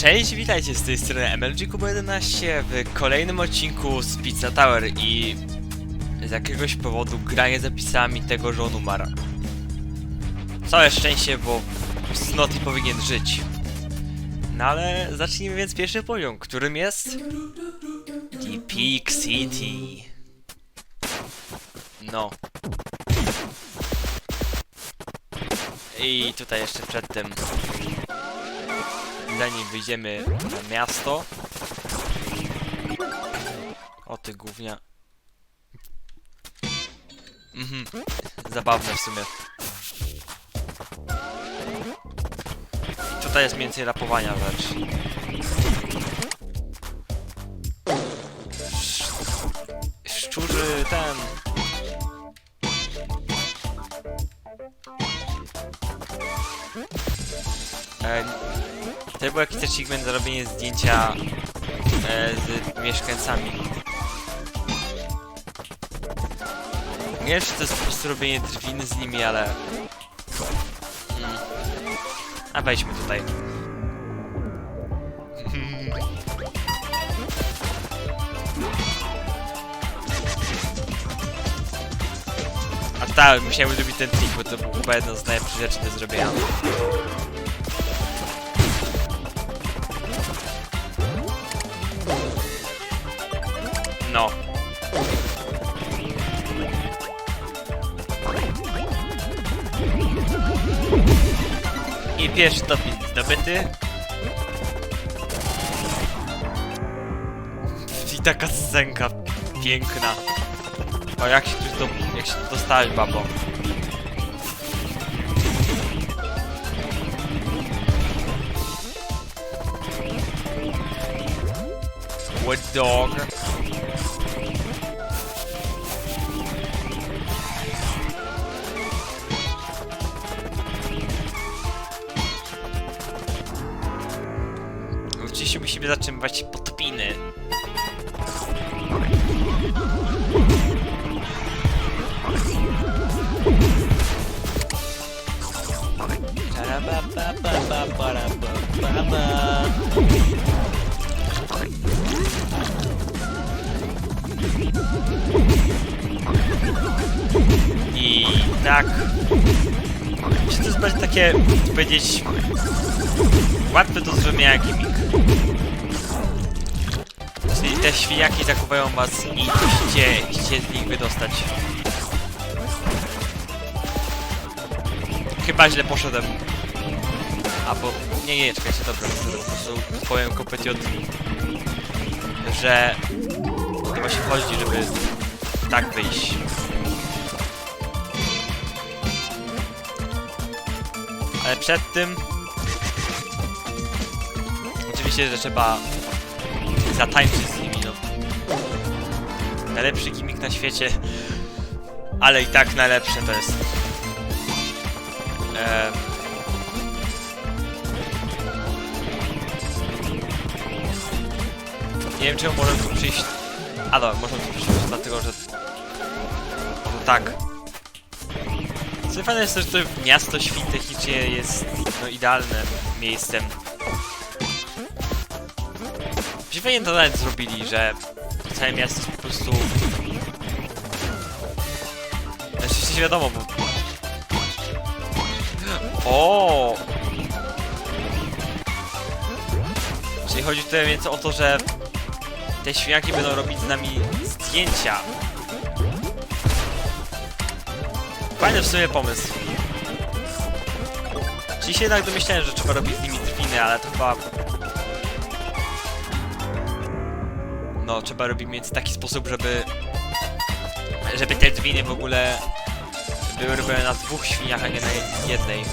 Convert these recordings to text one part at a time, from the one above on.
Cześć, witajcie z tej strony MLG Kubo 11 w kolejnym odcinku z Pizza Tower i z jakiegoś powodu gra nie zapisała mi tego żonu Mara. Całe szczęście, bo Snotty powinien żyć. No ale zacznijmy więc pierwszy poziom, którym jest The Peak City. No. I tutaj jeszcze przed tym zanim wyjdziemy na miasto. O ty gównia. Mhm. Zabawne w sumie. Tutaj jest więcej rapowania. Sz- Szczurzy ten. E, to był jakiś achievement za robienie zdjęcia e, z mieszkańcami. Nie wiem, czy to jest po prostu robienie drwin z nimi, ale... Mm. A wejdźmy tutaj. A tak, musiałem zrobić ten trik, bo to był chyba jedna z najlepszych rzeczy do zrobienia. Pierwszy stopień zdobyty. I taka scenka piękna. O, jak się tu, do, jak się tu dostałeś, babo. What dog? Oczywiście musimy zatrzymywać podpiny. I tak. Czy to jest bardziej takie, powiedzieć, łatwe do zrozumienia gimmick. Czyli te świniaki zakuwają was i musicie się z nich wydostać. Chyba źle poszedłem. Albo... Nie, nie, czekajcie, dobra, po prostu powiem kompletnie od że to właśnie chodzi, żeby tak wyjść. Ale przed tym że trzeba zatańczyć z nimi, no. Najlepszy gimmick na świecie, ale i tak najlepsze to jest. Em, Nie wiem, czemu może tu przyjść... A dobra, można tu przyjść dlatego, że... No tak. Co fajne jest też, że to miasto świn technicznie jest no, idealnym miejscem. Się fajnie to nawet zrobili, że całe miasto jest po prostu... Znaczy, się wiadomo, bo... O! Czyli chodzi tutaj więc o to, że te świniaki będą robić z nami zdjęcia. Fajny w sumie pomysł. Czyli się jednak domyślałem, że trzeba robić z nimi drwiny, ale to chyba... No, trzeba robić w taki sposób, żeby... Żeby te drwiny w ogóle były robione na dwóch świniach, a nie na jednej.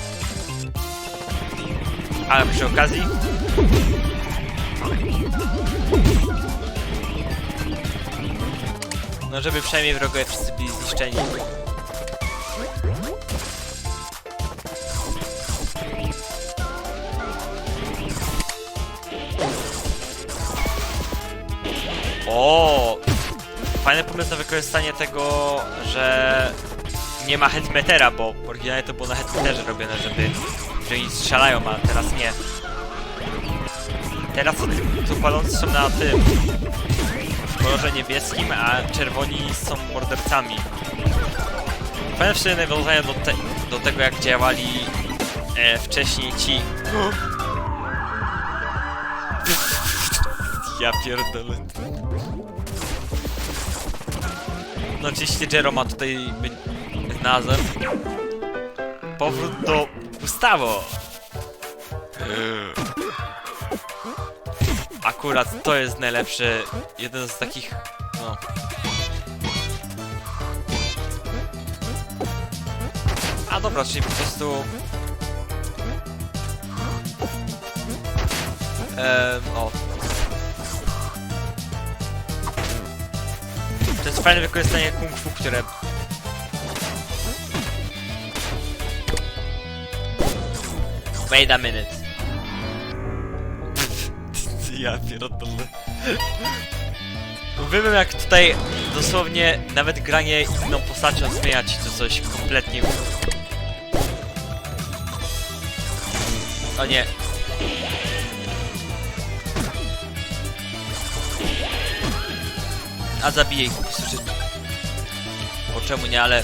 Ale przy okazji... No, żeby przynajmniej wrogowie wszyscy byli zniszczeni. O! Fajny pomysł na wykorzystanie tego, że nie ma headmetera, bo oryginalnie to było na headmeterze robione, żeby że oni strzelają, a teraz nie. Teraz tu palący są na tym kolorze niebieskim, a czerwoni są mordercami. Fajne nawiązania do, te, do tego, jak działali e, wcześniej ci... Ja pierdolę. No oczywiście Jero ma tutaj znalazłem. Powrót do Gustavo. Akurat to jest najlepszy, jeden z takich, no... A dobra, czyli po prostu... Ehm, o. jest fajne wykorzystanie kung fu, które... Wait a minute. Ja pierdolę. Wiem jak tutaj dosłownie nawet granie inną postacią zmienia ci to coś kompletnie. O nie. A zabiję ich że... Bo czemu nie, ale...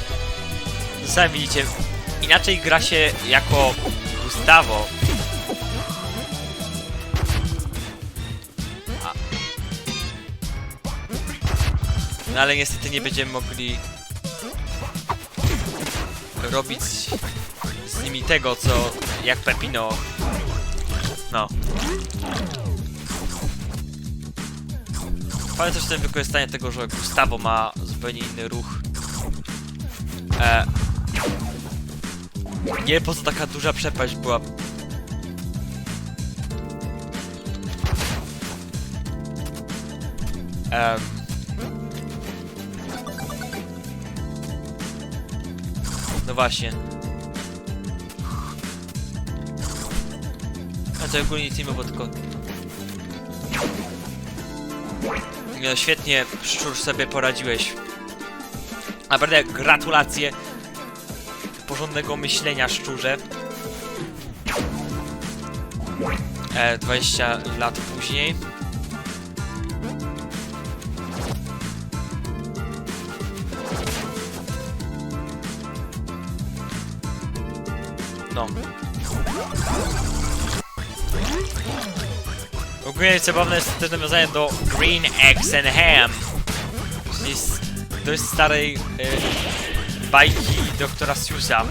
No sami widzicie, inaczej gra się jako Gustavo, No ale niestety nie będziemy mogli robić z nimi tego, co jak Pepino. No. Fajne też też wykorzystanie tego, że Gustavo ma zupełnie inny ruch. E, nie po co taka duża przepaść była. No właśnie. A to ogólnie nic nie było, tylko... No świetnie, Szczur, sobie poradziłeś. Naprawdę gratulacje porządnego myślenia, Szczurze. E, 20 lat później. No. Ogólnie zabawne jest też nawiązanie do Green Eggs and Ham. Z dość starej y, bajki doktora Seussa.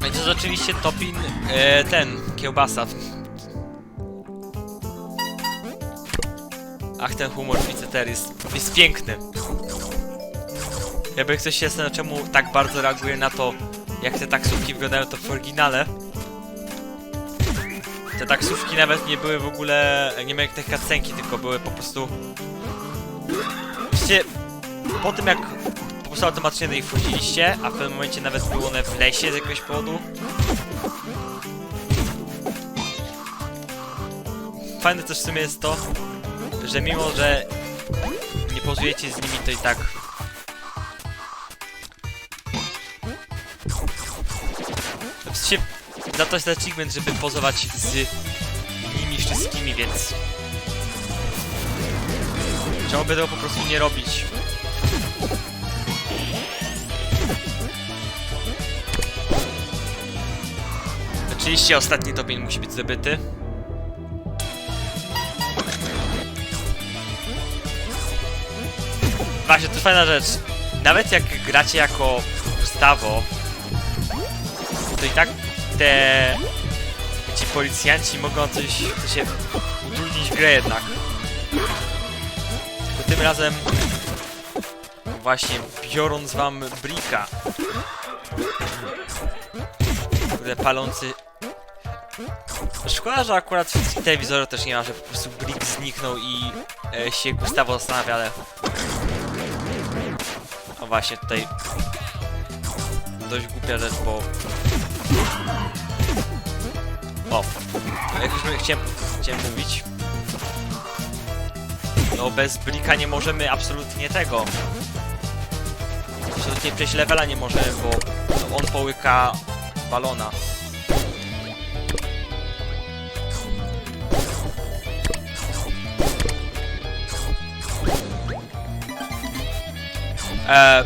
No i to jest oczywiście Topin, y, ten, kiełbasa. Ach, ten humor Ficeter jest, jest piękny. Jakby ktoś się zastanawiał, czemu tak bardzo reaguje na to, jak te taksówki wyglądają to w oryginale. Te taksówki nawet nie były w ogóle, nie miały tych cutscenki, tylko były po prostu... Wiecie, po tym jak po prostu automatycznie do nich wchodziliście, a w pewnym momencie nawet były one w lesie z jakiegoś powodu. Fajne też w sumie jest to, że mimo, że nie pozujecie z nimi, to i tak... Sensie, za to achievement, żeby pozować z nimi wszystkimi, więc... Czemu by tego po prostu nie robić? Oczywiście ostatni topień musi być zdobyty. Właśnie, to fajna rzecz. Nawet jak gracie jako Gustavo, to i tak te... ci policjanci mogą coś, to się utrudnić grę jednak. Tylko tym razem właśnie biorąc wam Brika. Kurde, palący... Szkoda, że akurat w telewizorze też nie ma, że po prostu Brick zniknął i e, się Gustavo zastanawia, ale no właśnie, tutaj dość głupia rzecz, bo... O, jak już chciałem, chciałem mówić. No bez Blika nie możemy absolutnie tego. absolutnie przejść levela nie możemy, bo on połyka balona. Eee,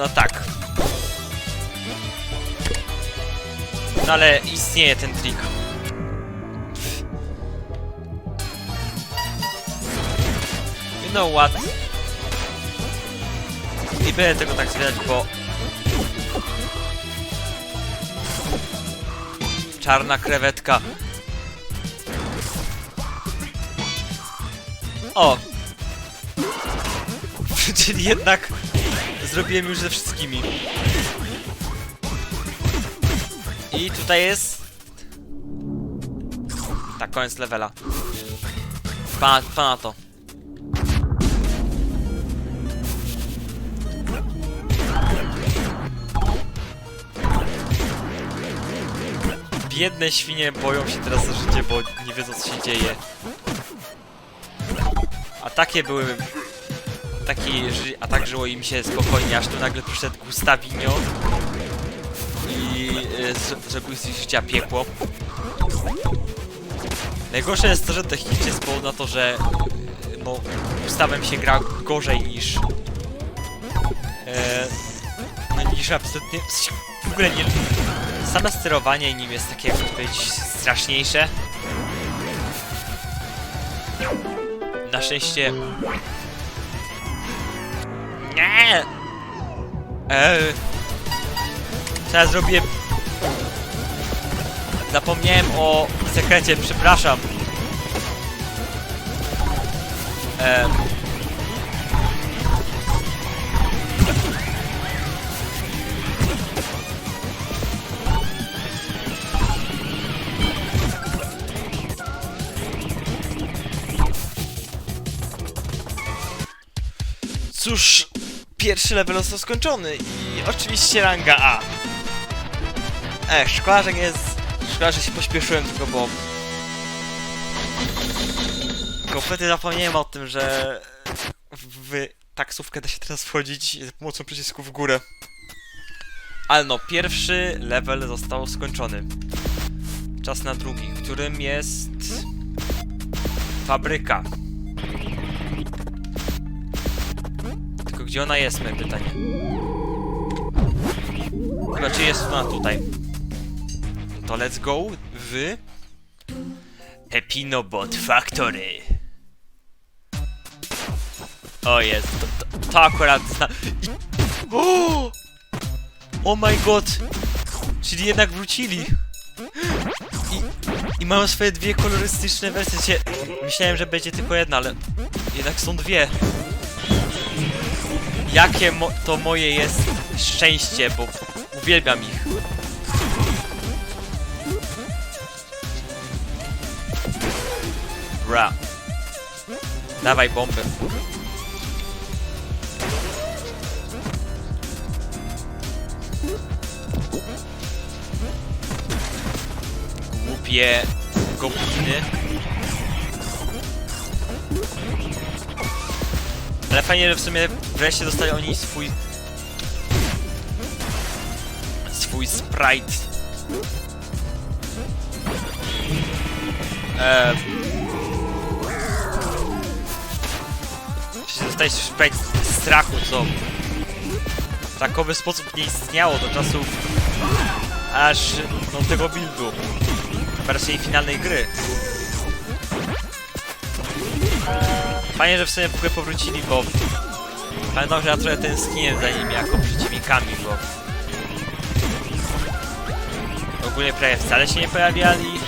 no tak. No ale istnieje ten trik. You know what? Nie będę tego tak zmieniać, bo... Czarna krewetka. O! Czyli jednak zrobiłem już ze wszystkimi. I tutaj jest... Tak, koniec levela. Pana, pana to. Biedne świnie boją się teraz za życie, bo nie wiedzą co się dzieje. A takie były... Taki ży... A tak żyło im się spokojnie, aż tu nagle przyszedł Gustavinio i z- zrobił z ich życia piekło. Najgorsze jest to, że technicznie powodu na to, że y, no, Gustawem się gra gorzej niż e, no, niż absolutnie w ogóle nie same sterowanie nim jest takie jakby powiedzieć straszniejsze na szczęście eee ja zrobiłem zapomniałem o sekrecie przepraszam. Eee pierwszy level został skończony i oczywiście ranga A. Ech, szkoda, że nie jest... Szkoda, że się pośpieszyłem tylko, bo... Kompletnie zapomniałem o tym, że... W taksówkę da się teraz wchodzić za pomocą przycisku w górę. Ale no, pierwszy level został skończony. Czas na drugi, którym jest... Fabryka. Gdzie ona jest, moje pytanie. Chyba czy jest ona tutaj. To let's go w... Epinobot Factory. O jest, to, to, to akurat zna... O! oh my god! Czyli jednak wrócili. I, I mają swoje dwie kolorystyczne wersje. Myślałem, że będzie tylko jedna, ale jednak są dwie. Jakie mo to moje jest szczęście, bo uwielbiam ich. Bra. Dawaj bombę. Głupie gobliny. Ale fajnie, że w sumie wreszcie dostali oni swój... swój sprite. Eee... Dostali sprite strachu, co w takowy sposób nie istniało do czasów aż no tego buildu. Wersji finalnej gry. Fajnie, że w sumie w ogóle powrócili, bo pamiętam, że ja trochę tęskniłem za nimi jako przeciwnikami, bo ogólnie prawie wcale się nie pojawiali.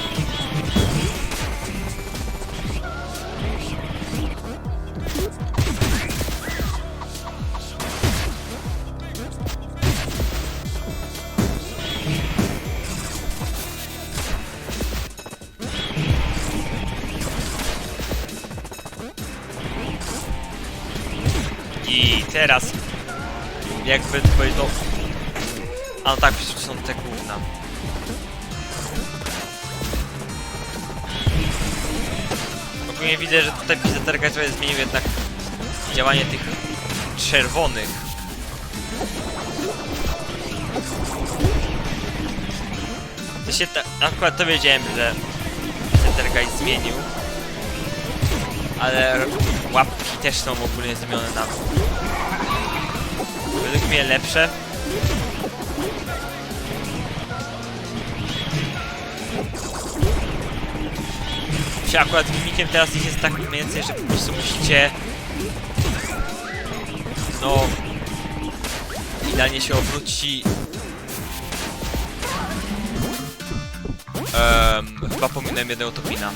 Teraz jakby powiedział... A no tak, przecież są te główne. W Szczególnie widzę, że tutaj Target trochę zmienił jednak działanie tych czerwonych. To się ta, akurat to wiedziałem, że Poltergeist zmienił. Ale łapki też są ogólnie zmienione na mnie lepsze. Czy akurat gimikiem teraz jest tak mniej więcej, że po prostu musicie no. Idealnie się obrócić i um, chyba pominąłem jednego topina.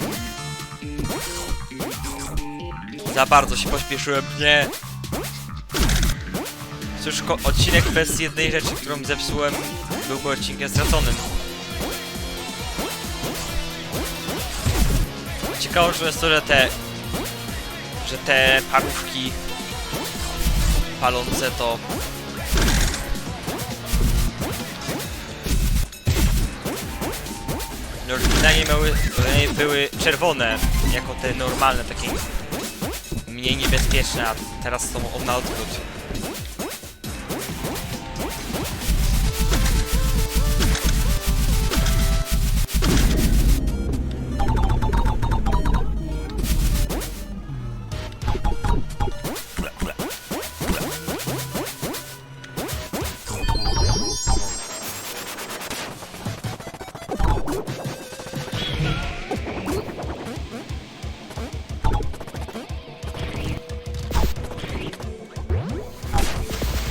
Za bardzo się pośpieszyłem, nie Cóż, odcinek bez jednej rzeczy, którą zepsułem byłby odcinkiem straconym Ciekawe, że jest to, że te że te parówki palące to no, e, były czerwone jako te normalne, takie mniej niebezpieczne, a teraz są na odwrót.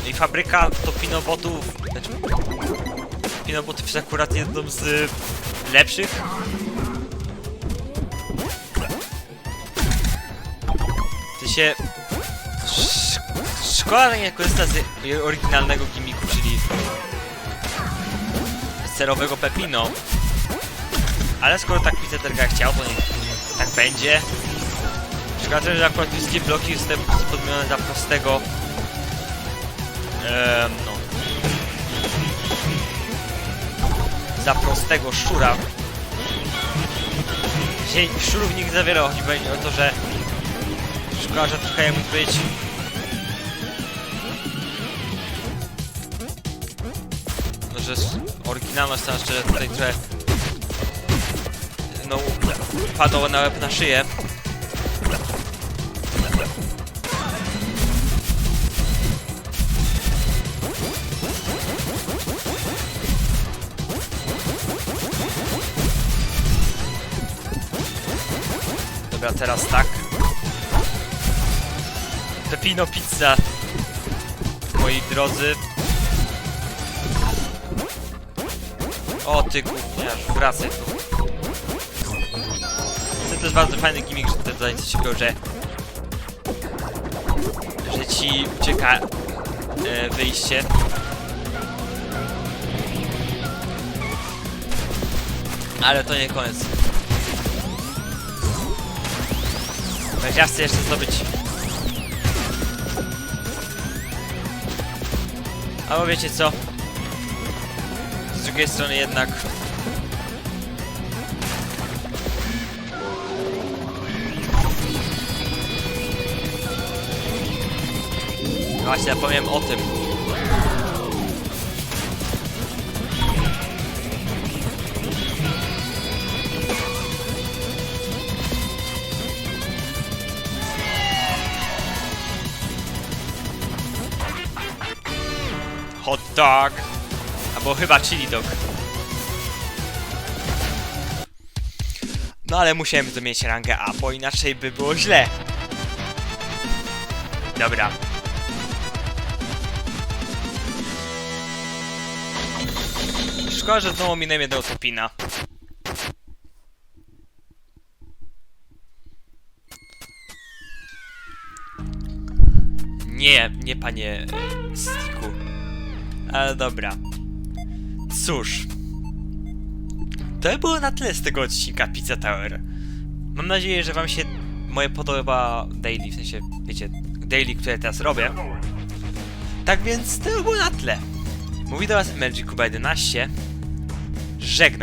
I fabryka topinobotów, znaczy topinobotów jest akurat jedną z lepszych. Ty się... Sz szkoda, nie korzysta z oryginalnego gimiku, czyli serowego Pepino. Ale skoro tak Pizzeterga chciał, to niech tak będzie. Szkoda, że akurat wszystkie bloki zostały podmienione za prostego Ehm, no. Za prostego szczura. Dzisiaj szczurów nikt zawiera, chodzi o to, że szkoda, że trochę mógł być no, że oryginalność cała szczerze tutaj trochę no padło na łeb na szyję teraz tak. Pepino Pizza. Moi drodzy. O ty gówniarz, wracaj tu. To jest bardzo fajny gimmick, że tutaj coś takiego, że... Że ci ucieka e, wyjście. Ale to nie koniec. Tak, ja chcę jeszcze zdobyć. Albo wiecie co? Z drugiej strony jednak. Właśnie zapomniałem o tym. Dog. Albo chyba chili dog. No ale musiałem to mieć rangę A, bo inaczej by było źle. Dobra. Szkoda, że znowu minęłem jednego topina. Nie, nie panie. Ale dobra. Cóż. To by było na tyle z tego odcinka Pizza Tower. Mam nadzieję, że wam się moje podoba daily, w sensie, wiecie, daily, które teraz robię. Tak więc to by było na tyle. Mówi do was MLG Kuba 11. Żegnam.